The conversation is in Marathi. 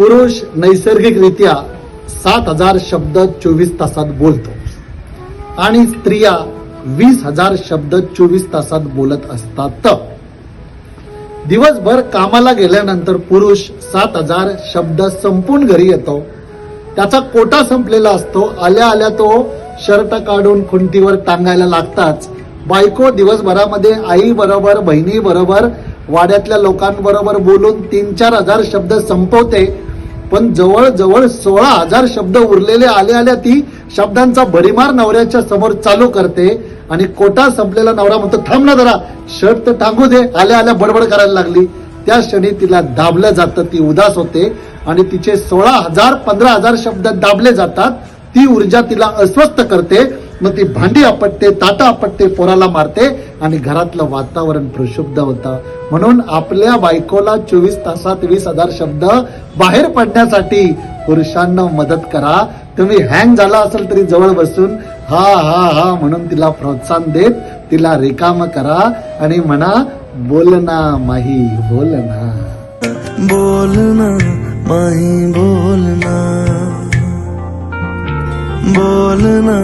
पुरुष नैसर्गिकरित्या सात हजार शब्द चोवीस तासात बोलतो. आणि स्त्रिया वीस हजार शब्द चोवीस तासात बोलत असतात. दिवसभर कामाला गेल्यानंतर पुरुष सात हजार शब्द संपून घरी येतो. त्याचा कोटा संपलेला असतो. आल्या आल्या तो शर्ट काढून खुंटीवर टांगायला लागताच बायको दिवसभरामध्ये आई बरोबर बहिणी बरोबर वाड्यातल्या लोकांबरोबर बोलून तीन चार हजार शब्द संपवते. पण जवळजवळ सोळा हजार शब्द उरलेले आले आल्या ती शब्दांचा भडीमार नवऱ्याच्या समोर चालू करते आणि कोटा संपलेला नवरा म्हणतो थांब ना जरा शर्ट तर टांगू दे. आल्या आल्या बडबड करायला लागली. त्या क्षणी तिला दाबलं जातं ती उदास होते आणि तिचे सोळा हजार पंधरा हजार शब्द दाबले जातात. ती ऊर्जा तिला अस्वस्थ करते. मग ती भांडी आपटते ताटा आपटते पोराला मारते आणि घरातलं वातावरण प्रशुद्ध होतं. म्हणून आपल्या बायकोला चोवीस तासात वीस हजार शब्द बाहेर पडण्यासाठी पुरुषांना मदत करा. तुम्ही हँग झाला असेल तरी जवळ बसून हा हा हा म्हणून तिला प्रोत्साहन देत तिला रिकाम करा आणि म्हणा बोलना माही बोलना बोलना माही बोलना बोलना